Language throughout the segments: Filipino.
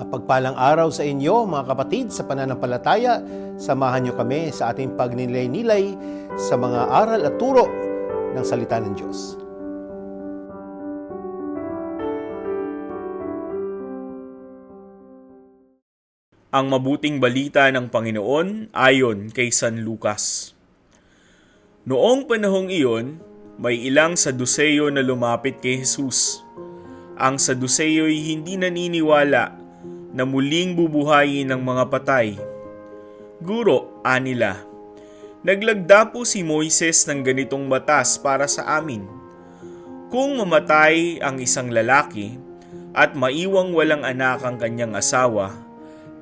Mapagpalang araw sa inyo mga kapatid sa pananampalataya. Samahan niyo kami sa ating pagninilay-nilay sa mga aral at turo ng salita ng Diyos. Ang mabuting balita ng Panginoon ayon kay San Lucas. Noong panahong iyon, may ilang Saduseyo na lumapit kay Jesus. Ang Saduseyo'y hindi naniniwala na muling bubuhayin ng mga patay. Guro, anila, naglagda po si Moises ng ganitong batas para sa amin. Kung mamatay ang isang lalaki at maiwang walang anak ang kanyang asawa,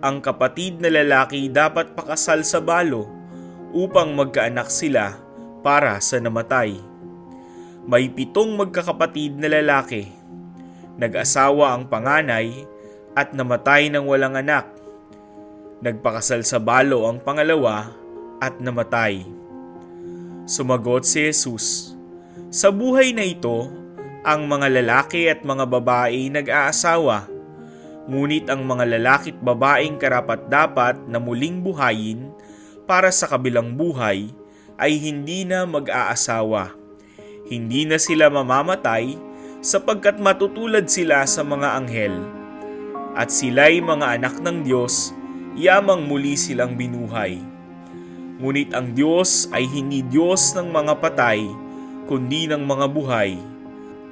ang kapatid na lalaki dapat pakasal sa balo upang magkaanak sila para sa namatay. May pitong magkakapatid na lalaki. Nag-asawa ang panganay at namatay ng walang anak. Nagpakasal sa balo ang pangalawa at namatay. Sumagot si Jesus, Sa buhay na ito, ang mga lalaki at mga babae nag-aasawa Ngunit ang mga lalaki at babaeng karapat-dapat na muling buhayin para sa kabilang buhay ay hindi na mag-aasawa. Hindi na sila mamamatay sapagkat matutulad sila sa mga anghel. At sila'y mga anak ng Diyos, yamang muli silang binuhay. Ngunit ang Diyos ay hindi Diyos ng mga patay, kundi ng mga buhay.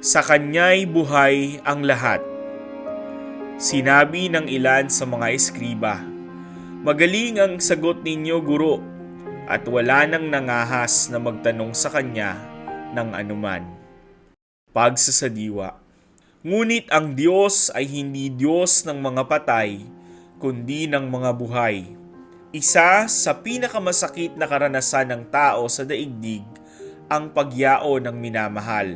Sa Kanya'y buhay ang lahat. Sinabi ng ilan sa mga eskriba, Magaling ang sagot ninyo, guro, at wala nang nangahas na magtanong sa kanya ng anuman. Pagsasadiwa Ngunit ang Diyos ay hindi Diyos ng mga patay, kundi ng mga buhay. Isa sa pinakamasakit na karanasan ng tao sa daigdig ang pagyao ng minamahal.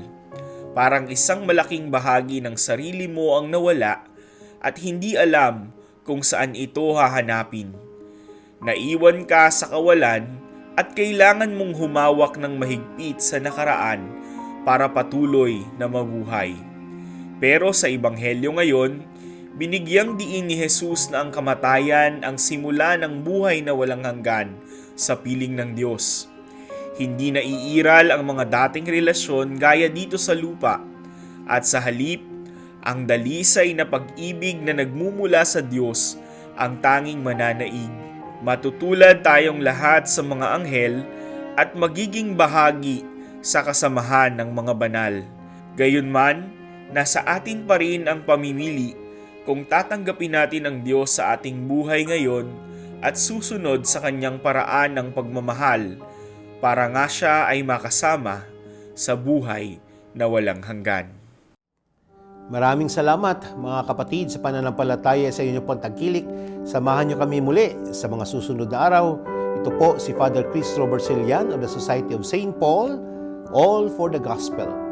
Parang isang malaking bahagi ng sarili mo ang nawala at hindi alam kung saan ito hahanapin. Naiwan ka sa kawalan at kailangan mong humawak ng mahigpit sa nakaraan para patuloy na mabuhay. Pero sa Ebanghelyo ngayon, binigyang diin ni Jesus na ang kamatayan ang simula ng buhay na walang hanggan sa piling ng Diyos. Hindi naiiral ang mga dating relasyon gaya dito sa lupa at sa halip ang dalisay na pag-ibig na nagmumula sa Diyos ang tanging mananaig. Matutulad tayong lahat sa mga anghel at magiging bahagi sa kasamahan ng mga banal. Gayunman, nasa atin pa rin ang pamimili kung tatanggapin natin ang Diyos sa ating buhay ngayon at susunod sa kanyang paraan ng pagmamahal para nga siya ay makasama sa buhay na walang hanggan. Maraming salamat mga kapatid sa pananampalataya sa inyong pagtangkilik. Samahan niyo kami muli sa mga susunod na araw. Ito po si Father Chris Robert Silian of the Society of St. Paul, all for the Gospel.